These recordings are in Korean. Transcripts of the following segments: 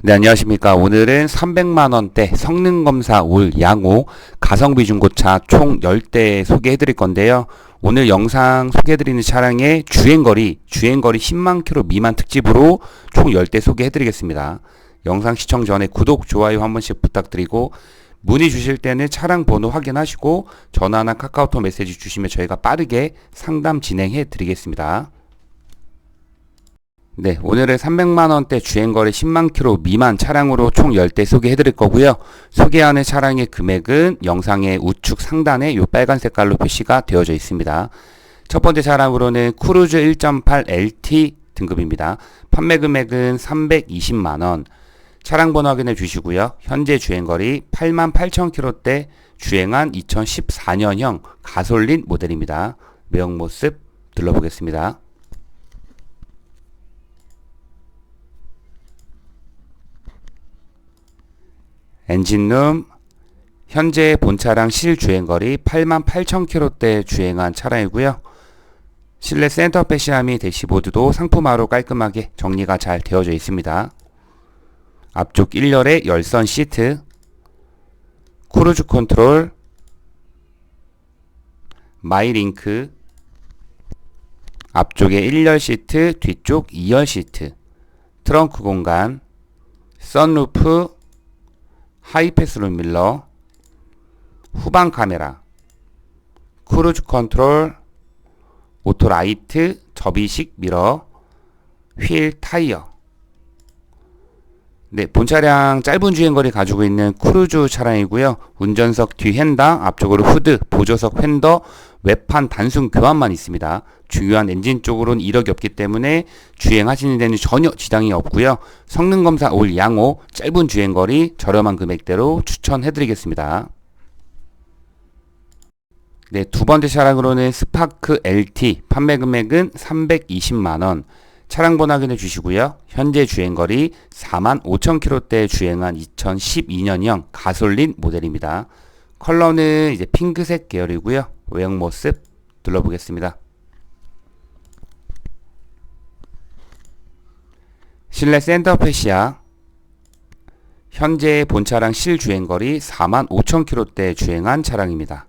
네, 안녕하십니까. 오늘은 300만원대 성능검사 올 양호 가성비 중고차 총 10대 소개해 드릴 건데요. 오늘 영상 소개해 드리는 차량의 주행거리, 주행거리 10만 킬로 미만 특집으로 총 10대 소개해 드리겠습니다. 영상 시청 전에 구독, 좋아요 한 번씩 부탁드리고 문의 주실 때는 차량 번호 확인하시고 전화나 카카오톡 메시지 주시면 저희가 빠르게 상담 진행해 드리겠습니다. 네, 오늘은 300만 원대 주행거리 10만 킬로 미만 차량으로 총 10대 소개해 드릴 거고요. 소개하는 차량의 금액은 영상의 우측 상단에 이 빨간 색깔로 표시가 되어져 있습니다. 첫 번째 차량으로는 크루즈 1.8 LT 등급입니다. 판매 금액은 320만 원. 차량 번호 확인해 주시고요. 현재 주행거리 8만 8천 킬로대 주행한 2014년형 가솔린 모델입니다. 외형 모습 둘러보겠습니다. 엔진룸 현재 본 차량 실 주행거리 88,000km대 주행한 차량이고요. 실내 센터 패시아 및 대시보드도 상품화로 깔끔하게 정리가 잘 되어져 있습니다. 앞쪽 1열에 열선 시트, 크루즈 컨트롤, 마이링크, 앞쪽에 1열 시트, 뒤쪽 2열 시트, 트렁크 공간, 선루프, 하이패스 룸 밀러, 후방 카메라, 크루즈 컨트롤, 오토라이트, 접이식 미러, 휠 타이어. 네, 본 차량 짧은 주행거리 가지고 있는 크루즈 차량이고요. 운전석 뒤 핸당, 앞쪽으로 후드, 보조석 휀더, 외판 단순 교환만 있습니다. 중요한 엔진 쪽으로는 이력이 없기 때문에 주행하시는 데는 전혀 지장이 없고요. 성능 검사 올 양호, 짧은 주행 거리 저렴한 금액대로 추천해 드리겠습니다. 네, 두 번째 차량으로는 스파크 LT 판매 금액은 320만 원. 차량 번호 확인해 주시고요. 현재 주행거리 4만 5천 킬로대 주행한 2012년형 가솔린 모델입니다. 컬러는 이제 핑크색 계열이고요. 외형 모습 둘러보겠습니다. 실내 센터 패시아 현재 본 차량 실주행거리 4만 5천 킬로대 주행한 차량입니다.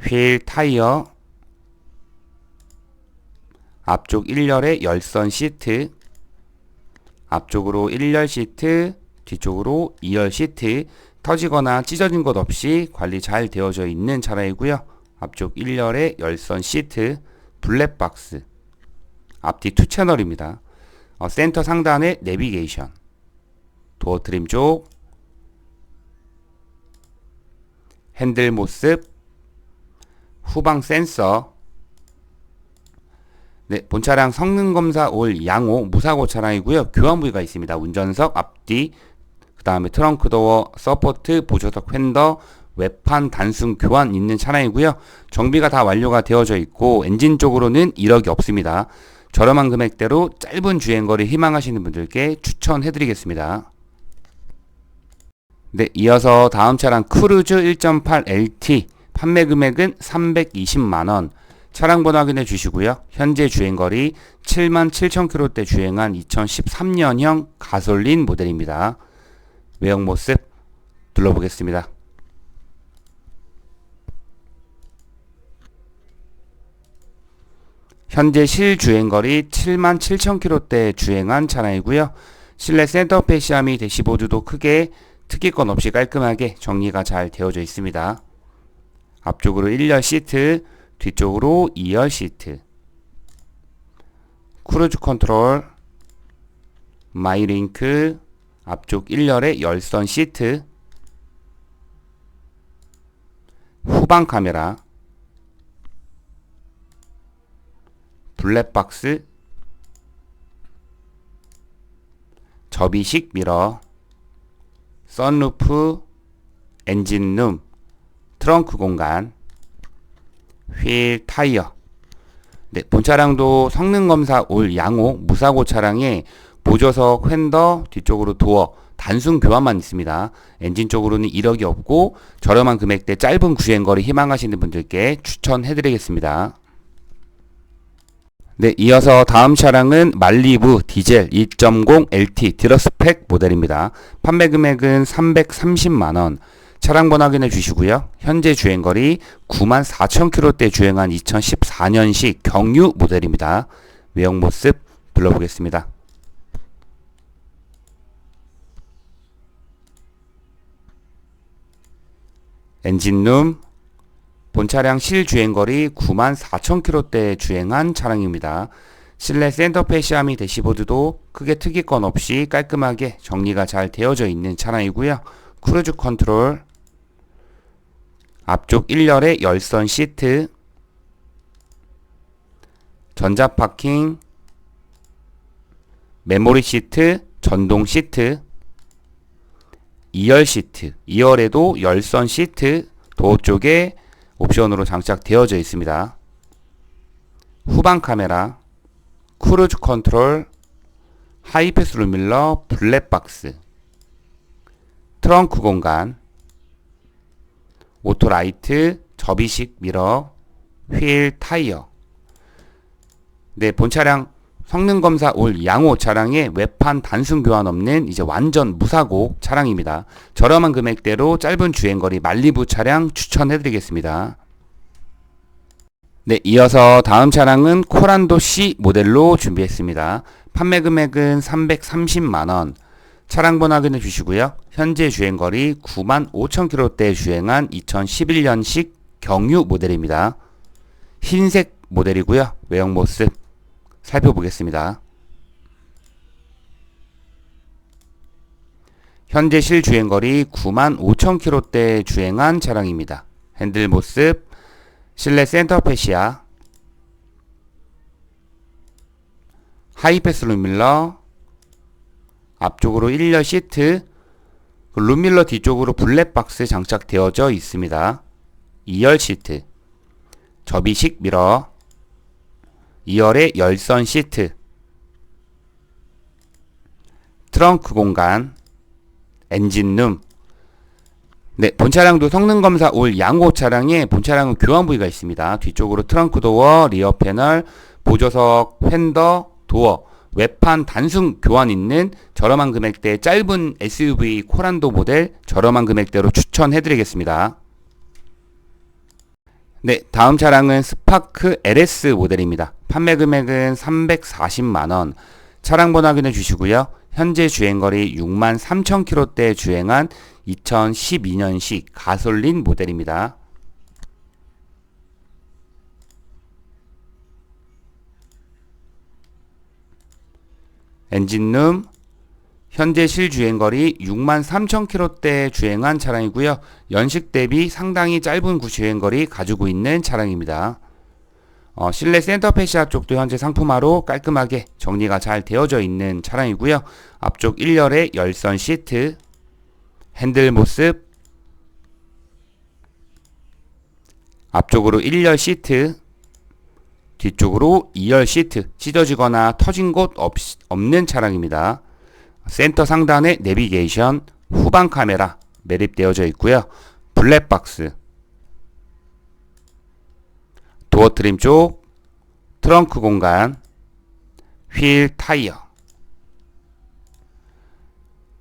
휠 타이어 앞쪽 1열에 열선 시트 앞쪽으로 1열 시트 뒤쪽으로 2열 시트 터지거나 찢어진 것 없이 관리 잘 되어져 있는 차량이고요. 앞쪽 1열에 열선 시트 블랙박스 앞뒤 투 채널입니다. 어, 센터 상단에 내비게이션 도어 트림 쪽 핸들 모습 후방 센서 네, 본 차량 성능 검사 올 양호 무사고 차량이고요. 교환 부위가 있습니다. 운전석 앞뒤 그 다음에 트렁크 도어 서포트 보조석 휀더 외판 단순 교환 있는 차량이고요. 정비가 다 완료가 되어져 있고 엔진 쪽으로는 이력이 없습니다. 저렴한 금액대로 짧은 주행거리 희망하시는 분들께 추천해드리겠습니다. 네, 이어서 다음 차량 크루즈 1.8 LT 판매 금액은 320만원. 차량 번호 확인해 주시고요. 현재 주행거리 7만 7천 킬로대 주행한 2013년형 가솔린 모델입니다. 외형 모습 둘러보겠습니다. 현재 실주행거리 7만 7천 킬로대 주행한 차량이고요. 실내 센터 및 대시보드도 크게 특이건 없이 깔끔하게 정리가 잘 되어져 있습니다. 앞쪽으로 1열 시트, 뒤쪽으로 2열 시트, 크루즈 컨트롤, 마이링크, 앞쪽 1열에 열선 시트, 후방 카메라, 블랙박스, 접이식 미러, 선루프, 엔진룸, 트렁크 공간, 휠 타이어. 네, 본 차량도 성능 검사 올 양호 무사고 차량에 보조석 휀더 뒤쪽으로 도어 단순 교환만 있습니다. 엔진 쪽으로는 이력이 없고 저렴한 금액대 짧은 주행거리 희망하시는 분들께 추천해드리겠습니다. 네, 이어서 다음 차량은 말리부 디젤 2.0 LT 디러스펙 모델입니다. 판매 금액은 330만원. 차량 번호 확인해 주시고요. 현재 주행거리 9만 4천 킬로대 주행한 2014년식 경유 모델입니다. 외형 모습 불러보겠습니다. 엔진룸 본 차량 실주행거리 9만 4천 킬로대 주행한 차량입니다. 실내 센터페 시아미 대시보드도 크게 특이 건 없이 깔끔하게 정리가 잘 되어져 있는 차량이고요. 크루즈 컨트롤 앞쪽 1열의 열선 시트 전자 파킹 메모리 시트 전동 시트 2열 시트 2열에도 열선 시트 도어 쪽에 옵션으로 장착되어져 있습니다. 후방 카메라, 크루즈 컨트롤, 하이패스 루밀러, 블랙박스, 트렁크 공간, 오토라이트, 접이식 미러, 휠, 타이어. 네, 본 차량 성능 검사 올 양호 차량에 외판 단순 교환 없는 이제 완전 무사고 차량입니다. 저렴한 금액대로 짧은 주행거리 말리부 차량 추천해 드리겠습니다. 네, 이어서 다음 차량은 코란도 C 모델로 준비했습니다. 판매 금액은 330만원. 차량 번호 확인해 주시고요. 현재 주행거리 9만 5천 킬로대 주행한 2011년식 경유 모델입니다. 흰색 모델이고요. 외형 모습 살펴보겠습니다. 현재 실주행거리 9만 5천 킬로대 주행한 차량입니다. 핸들 모습, 실내 센터페시아, 하이패스 룸밀러, 앞쪽으로 1열 시트, 그 룸밀러 뒤쪽으로 블랙박스 장착되어져 있습니다. 2열 시트, 접이식 미러, 2열의 열선 시트, 트렁크 공간, 엔진룸, 네, 본 차량도 성능 검사 올 양호 차량에 본 차량은 교환 부위가 있습니다. 뒤쪽으로 트렁크 도어, 리어 패널, 보조석, 팬더, 도어, 외판 단순 교환 있는 저렴한 금액대 짧은 SUV 코란도 모델 저렴한 금액대로 추천해 드리겠습니다. 네, 다음 차량은 스파크 LS 모델입니다. 판매 금액은 340만원. 차량 번호 확인해 주시고요. 현재 주행거리 6만 3천 킬로대 주행한 2012년식 가솔린 모델입니다. 엔진룸 현재 실주행거리 6만 3천 킬로대 주행한 차량이고요. 연식 대비 상당히 짧은 주행거리 가지고 있는 차량입니다. 어, 실내 센터 페시아 쪽도 현재 상품화로 깔끔하게 정리가 잘 되어져 있는 차량이고요. 앞쪽 1열의 열선 시트, 핸들 모습, 앞쪽으로 1열 시트, 뒤쪽으로 2열 시트, 찢어지거나 터진 곳 없, 없는 차량입니다. 센터 상단에 내비게이션, 후방 카메라 매립되어져 있고요. 블랙박스, 도어 트림 쪽, 트렁크 공간, 휠 타이어.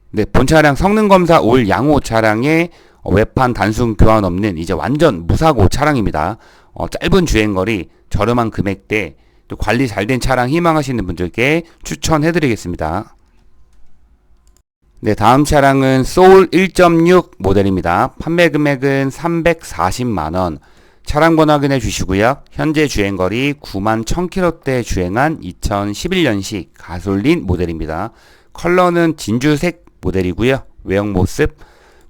네, 본 차량 성능 검사 올 양호 차량에 외판 단순 교환 없는 이제 완전 무사고 차량입니다. 어, 짧은 주행거리, 저렴한 금액대, 또 관리 잘 된 차량 희망하시는 분들께 추천해 드리겠습니다. 네, 다음 차량은 소울 1.6 모델입니다. 판매 금액은 340만원. 차량 번호 확인해 주시고요. 현재 주행거리 9만 1000km대 주행한 2011년식 가솔린 모델입니다. 컬러는 진주색 모델이고요. 외형 모습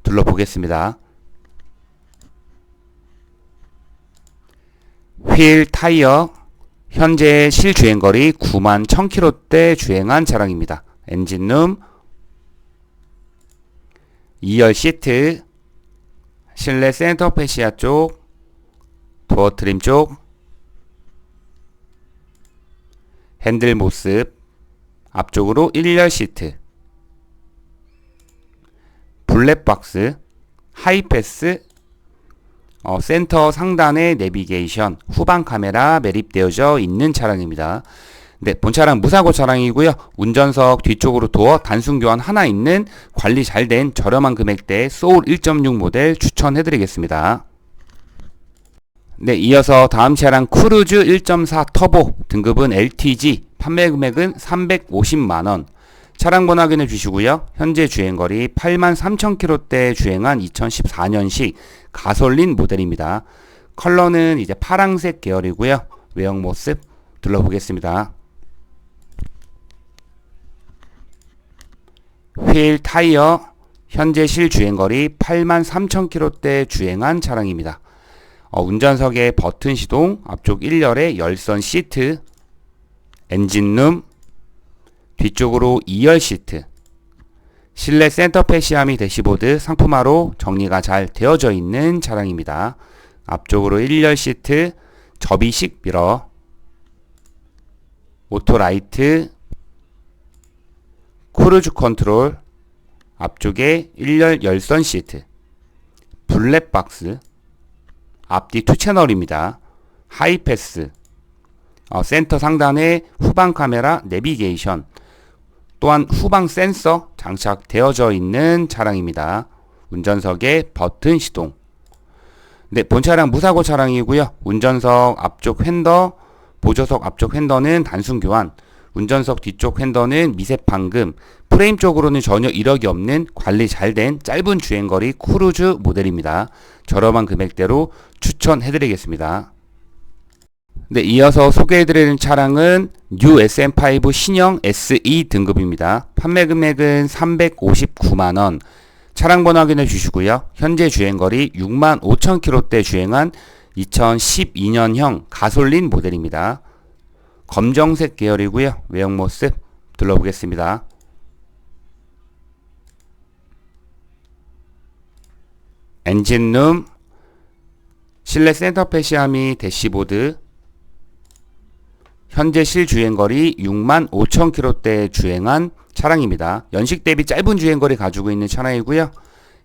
둘러보겠습니다. 휠 타이어 현재 실주행거리 9만 1000km대 주행한 차량입니다. 엔진룸 2열 시트 실내 센터 페시아 쪽 도어 트림 쪽 핸들 모습 앞쪽으로 1열 시트 블랙박스 하이패스 어, 센터 상단에 내비게이션, 후방 카메라 매립되어져 있는 차량입니다. 네, 본 차량 무사고 차량이고요. 운전석 뒤쪽으로 도어 단순 교환 하나 있는 관리 잘 된 저렴한 금액대 소울 1.6 모델 추천해 드리겠습니다. 네, 이어서 다음 차량 크루즈 1.4 터보 등급은 LTG 판매 금액은 350만 원. 차량 번호 확인해 주시고요. 현재 주행거리 8만 3천 킬로대 주행한 2014년식 가솔린 모델입니다. 컬러는 이제 파랑색 계열이고요. 외형 모습 둘러보겠습니다. 휠 타이어 현재 실 주행거리 8만 3천 킬로대 주행한 차량입니다. 어, 운전석에 버튼 시동, 앞쪽 1열에 열선 시트, 엔진룸, 뒤쪽으로 2열 시트, 실내 센터페 시아미 대시보드 상품화로 정리가 잘 되어져 있는 차량입니다. 앞쪽으로 1열 시트, 접이식 미러, 오토라이트, 크루즈 컨트롤, 앞쪽에 1열 열선 시트, 블랙박스, 앞뒤 투 채널입니다. 하이패스, 어, 센터 상단에 후방 카메라 내비게이션, 또한 후방 센서 장착되어져 있는 차량입니다. 운전석에 버튼 시동. 네, 본 차량 무사고 차량이고요. 운전석 앞쪽 핸더, 보조석 앞쪽 핸더는 단순 교환, 운전석 뒤쪽 핸더는 미세 판금, 프레임 쪽으로는 전혀 이력이 없는 관리 잘 된 짧은 주행거리 크루즈 모델입니다. 저렴한 금액대로 추천해드리겠습니다. 네, 이어서 소개해드리는 차량은 뉴 SM5 신형 SE 등급입니다. 판매 금액은 359만원. 차량 번호 확인해 주시고요. 현재 주행거리 6만 5천 킬로대 주행한 2012년형 가솔린 모델입니다. 검정색 계열이고요. 외형 모습 둘러보겠습니다. 엔진룸, 실내 센터페 시아미 대시보드, 현재 실주행거리 6만 5천 킬로대 주행한 차량입니다. 연식 대비 짧은 주행거리 가지고 있는 차량이고요.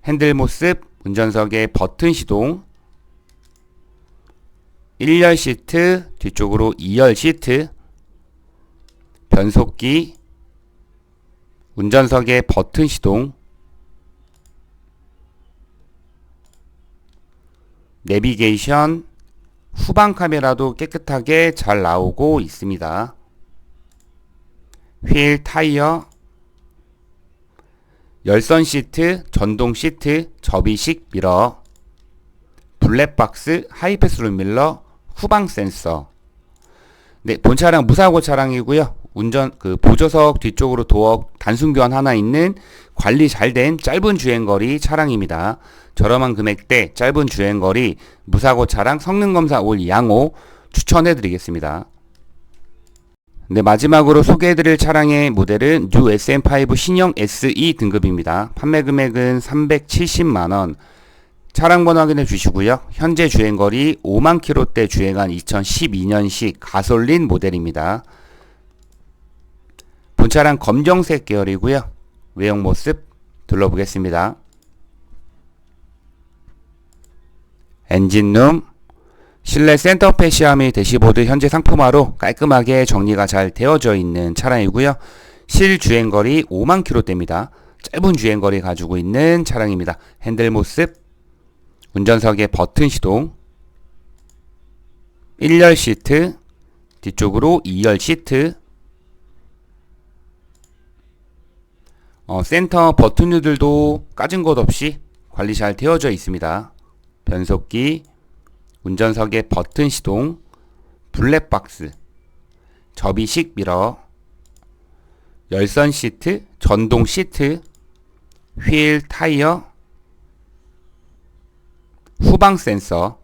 핸들 모습, 운전석의 버튼 시동, 1열 시트, 뒤쪽으로 2열 시트, 변속기, 운전석의 버튼 시동, 내비게이션, 후방 카메라도 깨끗하게 잘 나오고 있습니다. 휠 타이어, 열선 시트, 전동 시트, 접이식 미러, 블랙박스, 하이패스 룸밀러, 후방 센서. 네, 본 차량 무사고 차량이고요. 운전 그 보조석 뒤쪽으로 도어 단순 교환 하나 있는 관리 잘 된 짧은 주행거리 차량입니다. 저렴한 금액대 짧은 주행거리 무사고 차량 성능 검사 올 양호 추천해 드리겠습니다. 네, 마지막으로 소개해 드릴 차량의 모델은 뉴 SM5 신형 SE 등급입니다. 판매 금액은 370만원. 차량 번호 확인해 주시고요. 현재 주행거리 5만 킬로대 주행한 2012년식 가솔린 모델입니다. 본 차량 검정색 계열이고요. 외형 모습 둘러보겠습니다. 엔진룸, 실내 센터페 시아미 대시보드 현재 상품화로 깔끔하게 정리가 잘 되어져 있는 차량이고요. 실 주행거리 5만 킬로대입니다. 짧은 주행거리 가지고 있는 차량입니다. 핸들 모습, 운전석의 버튼 시동, 1열 시트, 뒤쪽으로 2열 시트, 어, 센터 버튼들도 까진 것 없이 관리 잘 되어져 있습니다. 변속기, 운전석의 버튼 시동, 블랙박스, 접이식 미러, 열선 시트, 전동 시트, 휠 타이어, 후방 센서,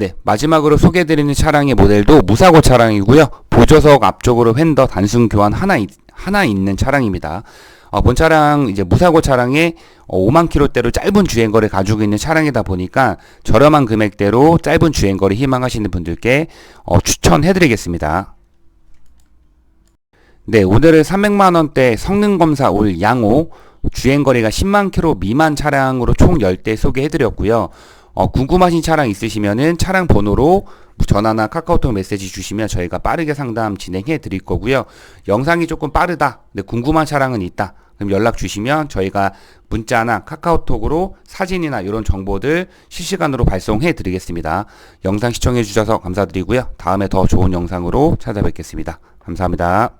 네, 마지막으로 소개해드리는 차량의 모델도 무사고 차량이고요. 보조석 앞쪽으로 휀더 단순 교환 하나, 하나 있는 차량입니다. 어, 본 차량 이제 무사고 차량에 어, 5만 킬로대로 짧은 주행거리 가지고 있는 차량이다 보니까 저렴한 금액대로 짧은 주행거리 희망하시는 분들께 어, 추천해드리겠습니다. 네, 오늘은 300만 원대 성능 검사 올 양호 주행거리가 10만 킬로 미만 차량으로 총 10대 소개해드렸고요. 어, 궁금하신 차량 있으시면은 차량 번호로 전화나 카카오톡 메시지 주시면 저희가 빠르게 상담 진행해 드릴 거고요. 영상이 조금 빠르다. 근데 궁금한 차량은 있다. 그럼 연락 주시면 저희가 문자나 카카오톡으로 사진이나 이런 정보들 실시간으로 발송해 드리겠습니다. 영상 시청해 주셔서 감사드리고요. 다음에 더 좋은 영상으로 찾아뵙겠습니다. 감사합니다.